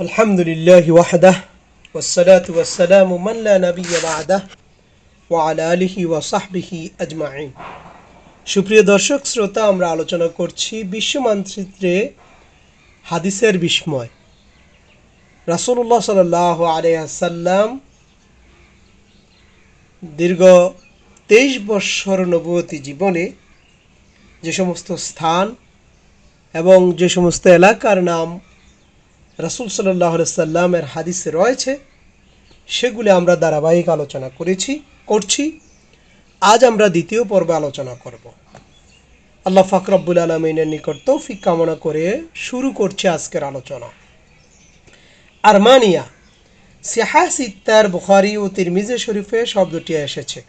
الحمد لله وحده والصلاة والسلام من لا نبي بعده وعلى آله وصحبه أجمعين সুপ্রিয় দর্শক শ্রোতা আমরা আলোচনা করছি বিশ্ব মানচিত্রে হাদিসের বিস্ময় রাসূলুল্লাহ সাল্লাহ আলাইসাল্লাম দীর্ঘ তেইশ বৎসর নবতী জীবনে যে সমস্ত স্থান এবং যে সমস্ত এলাকার নাম রাসুল সাল্লাহ সাল্লামের হাদিসে রয়েছে, সেগুলি আমরা ধারাবাহিক আলোচনা করেছি, করছি। আজ আমরা দ্বিতীয় পর্বে আলোচনা করব। আল্লাহ ফাকরাবুল আলমিনের নিকট তৌফিক কামনা করে শুরু করছে আজকের আলোচনা। আরমানিয়া, সিহা সিত্তার বুখারি ও তিরমিজে শরীফে শব্দটি এসেছে।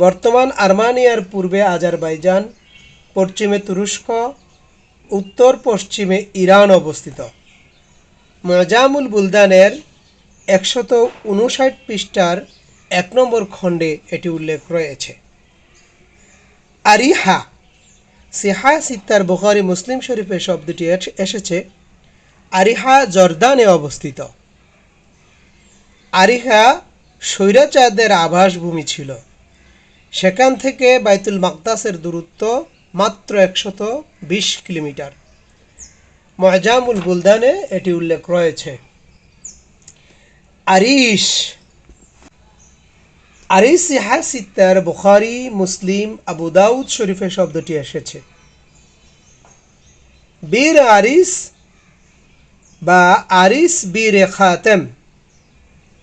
বর্তমান আরমানিয়ার পূর্বে আজারবাইজান, পশ্চিমে তুরস্ক উত্তর পশ্চিমে ইরান অবস্থিত। মজামুল বুলদানের একশত উনষাট পৃষ্ঠার এক নম্বর খণ্ডে এটি উল্লেখ রয়েছে। আরিহা, সিহা সিত্তার বুখারি মুসলিম শরীফের শব্দটি এস- এসেছে, আরিহা জর্দানে অবস্থিত। আরিহা স্বৈরাচারদের আবাসভূমি ছিল। সেখান থেকে বাইতুল মাকদাসের দূরত্ব মাত্র একশত বিশ কিলোমিটার। মজামুল বুলদানে এটি উল্লেখ রয়েছে। আরিশ। আরিস ইহা সিত্তার বুখারি, মুসলিম, আবু দাউদ শরীফের শব্দটি এসেছে। বীর আরিস বা আরিস বীর খাতেম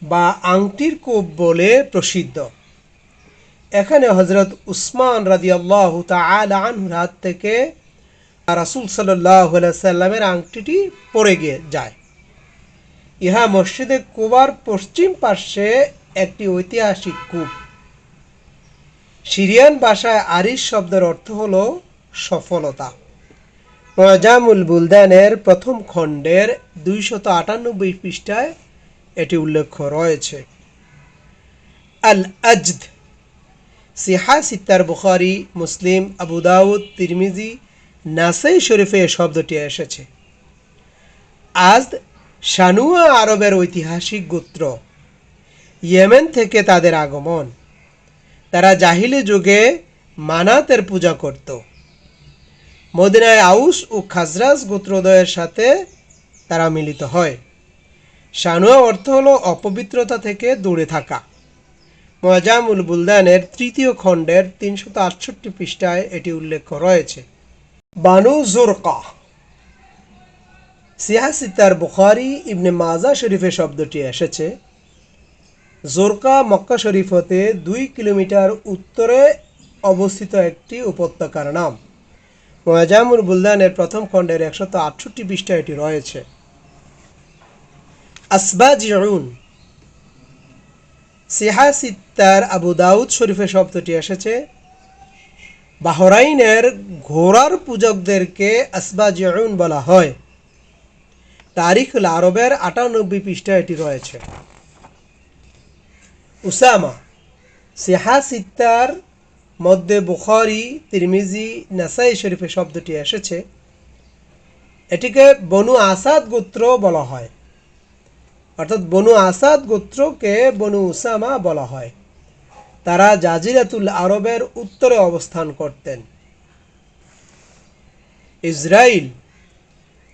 বা আংটির কূপ বলে প্রসিদ্ধ। এখানে হজরত উসমান রাজি আল্লাহ আনহুর হাত থেকে রাসুল সাল্লামের আংটিটি পড়ে গিয়ে যায়। ইহা মসজিদে কুবার পশ্চিম পার্শ্বে একটি ঐতিহাসিক কূপ। সিরিয়ান ভাষায় আরিস শব্দের অর্থ হল সফলতা। মজামুল বুলদানের প্রথম খণ্ডের দুইশত আটানব্বই পৃষ্ঠায় এটি উল্লেখ রয়েছে। আল আজদ, সিহা সিত্তার বুখারি, মুসলিম, আবু দাউদ, তিরমিজি নাসাই শরীফে এ শব্দটি এসেছে। আজ শানুয়া আরবের ঐতিহাসিক গোত্র ইয়েমেন থেকে তাদের আগমন। তারা জাহিলি যুগে মানাতের পূজা করত। মদিনায় আউস ও খাজরাজ গোত্রোদয়ের সাথে তারা মিলিত হয়। শানুয়া অর্থ হল অপবিত্রতা থেকে দূরে থাকা। মজামুল বুলদানের তৃতীয় খণ্ডের তিনশত আটষট্টি পৃষ্ঠায় এটি উল্লেখ রয়েছে। বানু জোরকা। সিয়াসিতার বুখারি ইবনে মাজা শরীফে শব্দটি এসেছে। জোরকা মক্কা শরীফ হতে দুই কিলোমিটার উত্তরে অবস্থিত একটি উপত্যকার নাম। মজামুল বুলদানের প্রথম খণ্ডের একশত আটষট্টি পৃষ্ঠা এটি রয়েছে। আসবাজিউন। সিহা সিত্তার আবু দাউদ শরীফের শব্দটি এসেছে বাহরাইনের ঘোড়ার পূজকদেরকে আসবাজিউন বলা হয়। তারিখুল আরবের আটানব্বই পৃষ্ঠা এটি রয়েছে। উসামা, সিহা সিত্তার মধ্যে বুখারি, তিরমিজি, নাসাই শরীফের শব্দটি এসেছে। এটিকে বনু আসাদ গোত্র বলা হয়। অর্থাৎ বনু আসাদ গোত্রকে বনু উসামা বলা হয়। তারা জাজিরাতুল আরবের উত্তরে অবস্থান করতেন। ইসরায়েল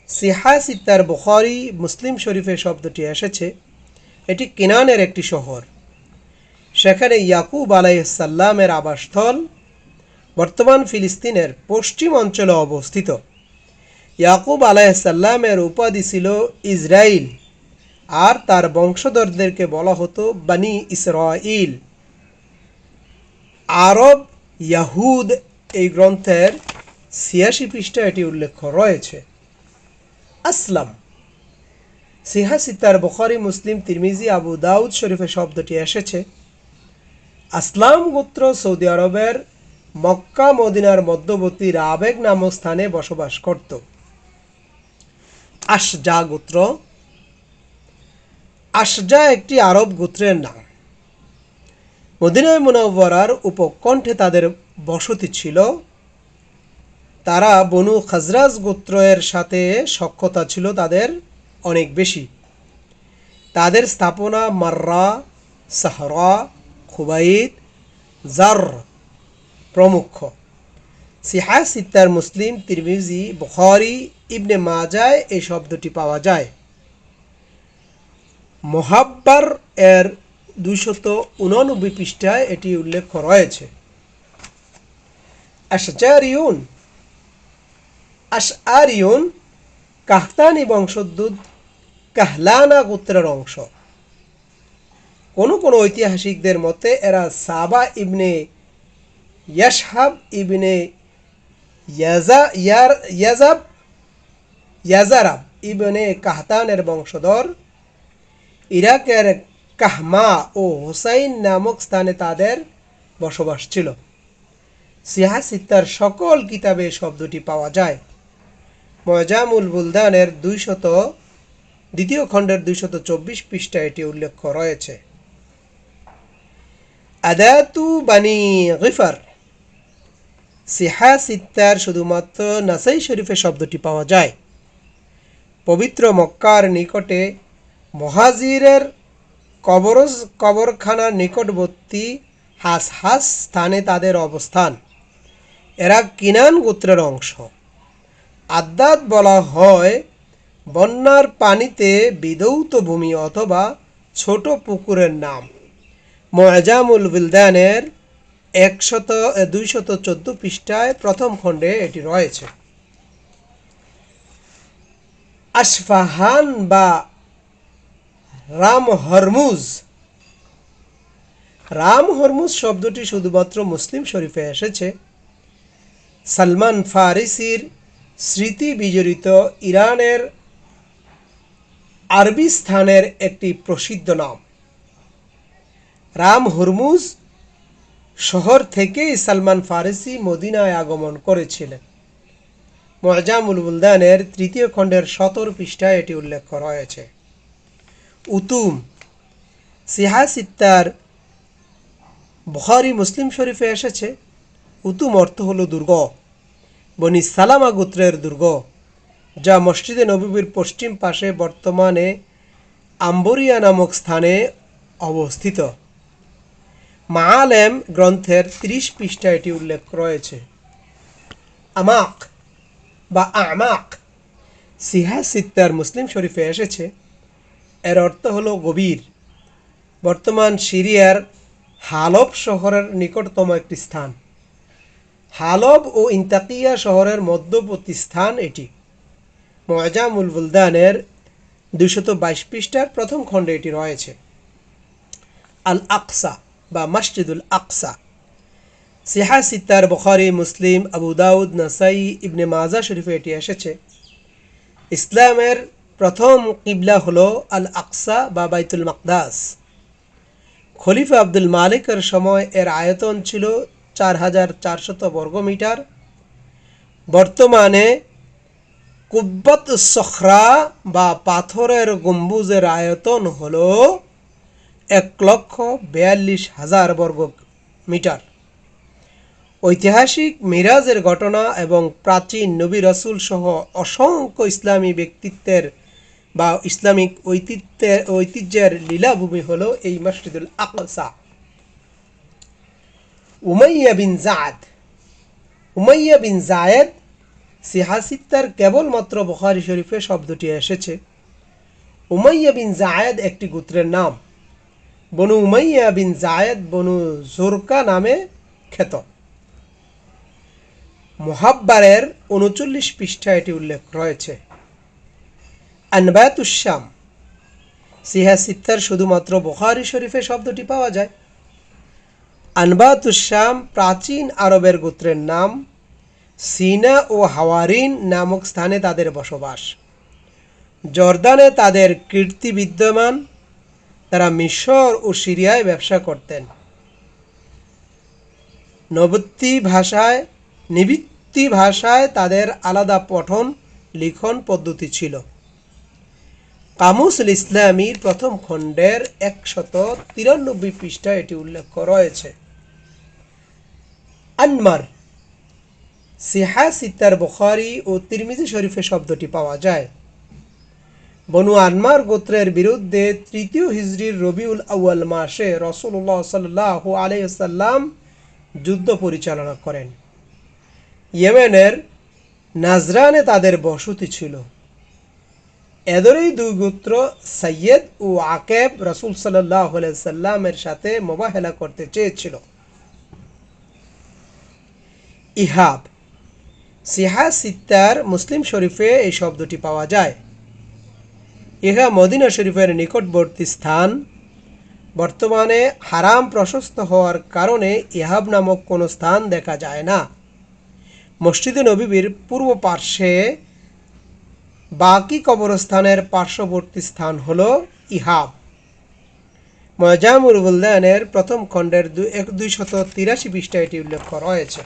সিহা সিত্তার বুখারি মুসলিম শরীফের শব্দটি এসেছে। এটি কিনানের একটি শহর। সেখানে ইয়াকুব আলাইসাল্লামের আবাসস্থল বর্তমান ফিলিস্তিনের পশ্চিম অঞ্চলে অবস্থিত। ইয়াকুব আলাইসাল্লামের উপাধি ছিল ইসরায়েল আর তার বংশধরদেরকে বলা হতো বানি ইসরাইল। আরব, ইয়াহুদ এই গ্রন্থের ছিয়াশি পৃষ্ঠা এটি উল্লেখ রয়েছে। আসলাম। সিহা সিতার বখারি, মুসলিম, তিরমিজি, আবু দাউদ শরীফের শব্দটি এসেছে। আসলাম গোত্র সৌদি আরবের মক্কা, মদিনার মধ্যবর্তী রাবেগ নামক স্থানে বসবাস করত। আশজা গোত্র। আশজা একটি আরব গোত্রের নাম। মদিনায় মুনাওয়ারার উপকণ্ঠে তাদের বসতি ছিল। তারা বনু খাজরাজ গোত্রের সাথে সক্ষতা ছিল তাদের অনেক বেশি। তাদের স্থাপনা মাররা, সাহরা খুবাইদ জার প্রমুখ। সিহা সিত্তার মুসলিম, তিরমিজি, বুখারি, ইবনে মাজায় এই শব্দটি পাওয়া যায়। মোহাব্বার এর দুইশত উননব্বই পৃষ্ঠায় এটি উল্লেখ রয়েছে আশচারিউন, আশআরিউন কাহতানি বংশোদ্ভূত, কাহলানা গোত্রের অংশ। কোনো কোনো ঐতিহাসিকদের মতে এরা সাবা ইবনে ইয়াসহাব ইবনে ইয়াজা, ইয়ার, ইয়াজাব, ইয়াজারাব ইবনে কাহতানের বংশধর। ইরাকের কাহমা ও হোসাইন নামক স্থানে তাদের বসবাস ছিল। সিহা সিত্তার সকল কিতাবে শব্দটি পাওয়া যায়। ময়জামুল বুলদানের দুইশত, দ্বিতীয় খণ্ডের দুইশত চব্বিশ পৃষ্ঠা এটি উল্লেখ রয়েছে। আদাতু বানি গিফার। সিহা সিত্তার শুধুমাত্র নাসাই শরীফে শব্দটি পাওয়া যায়। পবিত্র মক্কার নিকটে মহাজিরের কবরজ কবরখানার নিকটবর্তী হাস হাস স্থানে তাদের অবস্থান। এরা কিনান গোত্রের অংশ। আদ্দাত বলা হয়, বন্যার পানিতে বিদৌত ভূমি অথবা ছোট পুকুরের নাম। মজামুল বিলদানের একশত, দুইশত চোদ্দ পৃষ্ঠায় প্রথম খণ্ডে এটি রয়েছে। আশফাহান বা রাম হরমুজ। রাম হরমুজ শব্দটি শুধুমাত্র মুসলিম শরীফে এসেছে। সালমান ফারিসির স্মৃতি বিজড়িত ইরানের আরবি স্থানের একটি প্রসিদ্ধ নাম। রাম হরমুজ শহর থেকেই সালমান ফারিসি মদিনায় আগমন করেছিলেন। মজামুল তৃতীয় খণ্ডের সতর পৃষ্ঠায় এটি উল্লেখ রয়েছে উতুম। সিহা সিত্তার বুখারি মুসলিম শরীফে এসেছে, উতুম অর্থ হলো দুর্গ। বনি সালামা গোত্রের দুর্গ, যা মসজিদে নবীর পশ্চিম পাশে বর্তমানে আম্বরিয়া নামক স্থানে অবস্থিত। মাআলেম গ্রন্থের ত্রিশ পৃষ্ঠা এটি উল্লেখ রয়েছে। আমাক বা আমাক, সিহা সিত্তার মুসলিম শরীফে এসেছে এর অর্থ হলো গভীর। বর্তমান সিরিয়ার হালব শহরের নিকটতম একটি স্থান। হালব ও ইন্তাকিয়া শহরের মধ্যবর্তী স্থান এটি। মজামুল বুলদানের দুশত বাইশ পৃষ্ঠার প্রথম খণ্ডে এটি রয়েছে। আল আকসা বা মসজিদুল আকসা। সিহা সিত্তার বখারি, মুসলিম, আবু দাউদ, নাসাই, ইবনে মাজা শরীফে এটি এসেছে। ইসলামের প্রথম কিবলা হলো আল আকসা বা বাইতুল মাকদাস। খলিফা আব্দুল মালিকের সময় এর আয়তন ছিল চার হাজার চারশত বর্গমিটার বর্তমানে কুব্বত সখরা বা পাথরের গম্বুজের আয়তন হল এক লক্ষ বিয়াল্লিশ হাজার বর্গ মিটার। ঐতিহাসিক মিরাজের ঘটনা এবং প্রাচীন নবী রসুল সহ অসংখ্য ইসলামী ব্যক্তিত্বের বা ইসলামিক ঐতিহ্যের ঐতিহ্যের লীলাভূমি হল এই Masjidul Aqsa. Umayya bin Jad, Umayya bin Zayed সিহাসিত্তার কেবলমাত্র বখারি শরীফে শব্দটি এসেছে। উমাইয়া বিন জায়েদ একটি গোত্রের নাম। বনু উমাইয়া বিন জায়েদ বনু জোরকা নামে খ্যাত। মোহাব্বারের উনচল্লিশ পৃষ্ঠা এটি উল্লেখ রয়েছে। আনবায়াতুশ্যাম সিহা সিত্তার শুধুমাত্র বখারি শরীফে শব্দটি পাওয়া যায়। আনবাতুশ্যাম প্রাচীন আরবের গোত্রের নাম। সিনা ও হাওয়ারিন নামক স্থানে তাদের বসবাস। জর্দানে তাদের কীর্তি বিদ্যমান। তারা মিশর ও সিরিয়ায় ব্যবসা করতেন। নবত্তি ভাষায়, নিবৃত্তি ভাষায় তাদের আলাদা পঠন লিখন পদ্ধতি ছিল। কামুসুল ইসলামীর প্রথম খণ্ডের একশত তিরানব্বই পৃষ্ঠা এটি উল্লেখ রয়েছে আনমার, সিহা সিত্তার বুখারি ও তিরমিজি শরীফে শব্দটি পাওয়া যায়। বনু আনমার গোত্রের বিরুদ্ধে তৃতীয় হিজরির রবিউল আউয়াল মাসে রসুল্লাহ সাল্লাহ আলাইসাল্লাম যুদ্ধ পরিচালনা করেন। ইয়েমেনের নাজরানে তাদের বসতি ছিল। এদেরই দুই গোত্র সৈয়দ ও আকেব রসুল সাল্লাহ সাল্লামের সাথে মোবাহেলা করতে চেয়েছিল। ইহাব, সিহা সিত্তার মুসলিম শরীফে এই শব্দটি পাওয়া যায়। ইহা মদিনা শরীফের নিকটবর্তী স্থান। বর্তমানে হারাম প্রশস্ত হওয়ার কারণে ইহাব নামক কোনো স্থান দেখা যায় না। মসজিদে নবীর পূর্ব পার্শ্বে বাকি কবরস্থানের পার্শ্ববর্তী স্থান হল ইহাব। মজামুর প্রথম খণ্ডের এক, দুইশত তিরাশি পৃষ্ঠা এটি উল্লেখ করা হয়েছে।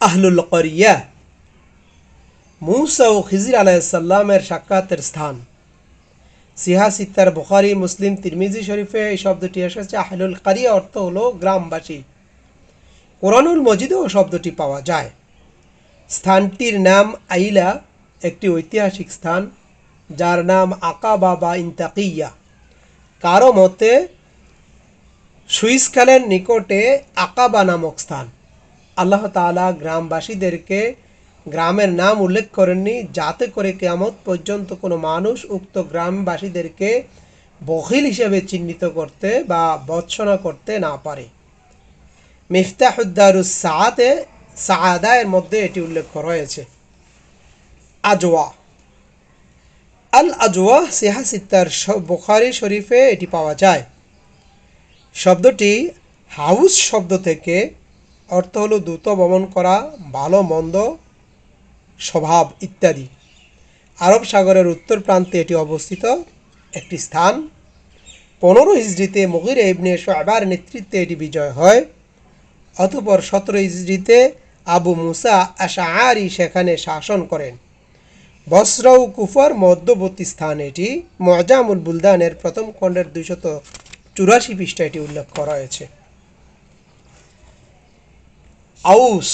আহলুল করিয়া, মুসা ও খিজির আলাইসাল্লামের সাক্ষাতের স্থান। সিহা, সিত্তার বুখারি, মুসলিম, তিরমিজি শরীফে এই শব্দটি এসেছে। আহলুল কারিয়া অর্থ হলো গ্রামবাসী। কোরআনুল মজিদেও শব্দটি পাওয়া যায়। স্থানটির নাম আইলা একটি ঐতিহাসিক স্থান, যার নাম আকাবা বা ইন্তাকিয়া। কারও মতে, সুইস খালের নিকটে আকাবা নামক স্থান। আল্লাহ তালা গ্রামবাসীদেরকে গ্রামের নাম উল্লেখ করেননি, যাতে করে কেয়ামত পর্যন্ত কোনো মানুষ উক্ত গ্রামবাসীদেরকে বখিল হিসেবে চিহ্নিত করতে বা বৎসনা করতে না পারে। মিফতাহুদ্দারুস সাআতে সাআদায়ের মধ্যে এটি উল্লেখ করা হয়েছে আজওয়া। আল আজওয়া সিহা সিত্তার বুখারি শরীফে এটি পাওয়া যায়। শব্দটি হাউস শব্দ থেকে অর্থ হলো দ্রুত ভ্রমণ করা, ভালো, মন্দ, স্বভাব ইত্যাদি। আরব সাগরের উত্তর প্রান্তে এটি অবস্থিত একটি স্থান। পনেরো হিজড়িতে মগির ইবনে সোয়াবার নেতৃত্বে এটি বিজয় হয়। অতপর সতেরো হিজড়িতে আবু মুসা আশাআরি সেখানে শাসন করেন। বসরা ও কুফার মধ্যবর্তী স্থান এটি। মজামুল বুলদানের প্রথম খণ্ডের দুইশত চুরাশি পৃষ্ঠা এটি উল্লেখ করা হয়েছে। আউস।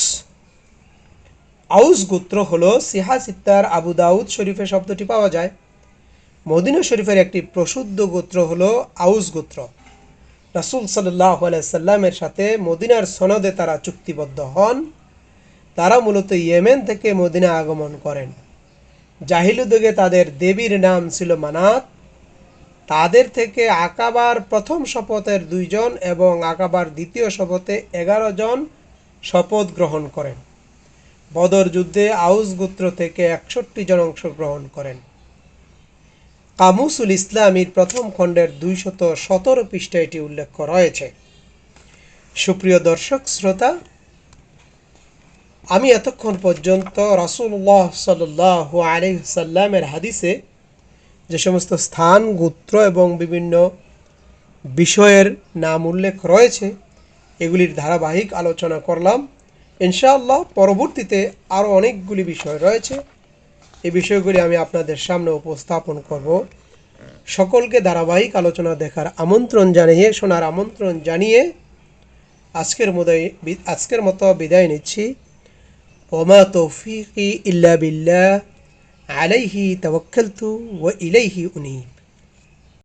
আউস গোত্র হল সিহা সিত্তার আবু দাউদ শরীফের শব্দটি পাওয়া যায়। মদিনা শরীফের একটি প্রসুদ্ধ গোত্র হল আউস গোত্র। রাসুল সাল্লাহ সাল্লামের সাথে মদিনার সনদে তারা চুক্তিবদ্ধ হন। তারা মূলত ইয়েমেন থেকে মদিনা আগমন করেন। জাহিলুদুগে তাদের দেবীর নাম ছিল মানাত। তাদের থেকে আকাবার প্রথম শপথের দুইজন এবং আকাবার দ্বিতীয় শপথে এগারো জন শপথ গ্রহণ করেন। বদর যুদ্ধে আউস গোত্র থেকে একষট্টি জন অংশগ্রহণ করেন। কামুসুল ইসলামীর প্রথম খণ্ডের দুইশত সতেরো পৃষ্ঠা এটি উল্লেখ করা হয়েছে। সুপ্রিয় দর্শক, শ্রোতা আমি এতক্ষণ পর্যন্ত রাসুল্লাহ সাল্লাহ আলহিসাল্লামের হাদিসে যে সমস্ত স্থান, গোত্র এবং বিভিন্ন বিষয়ের নাম উল্লেখ রয়েছে, এগুলির ধারাবাহিক আলোচনা করলাম। ইনশাআল্লাহ পরবর্তীতে আরও অনেকগুলি বিষয় রয়েছে। এই বিষয়গুলি আমি আপনাদের সামনে উপস্থাপন করব। সকলকে ধারাবাহিক আলোচনা দেখার আমন্ত্রণ জানিয়ে, শোনার আমন্ত্রণ জানিয়ে আজকের মতোই, আজকের মতো বিদায় নিচ্ছি। وما توفيقي إلا بالله عليه توكلت وإليه أنيب.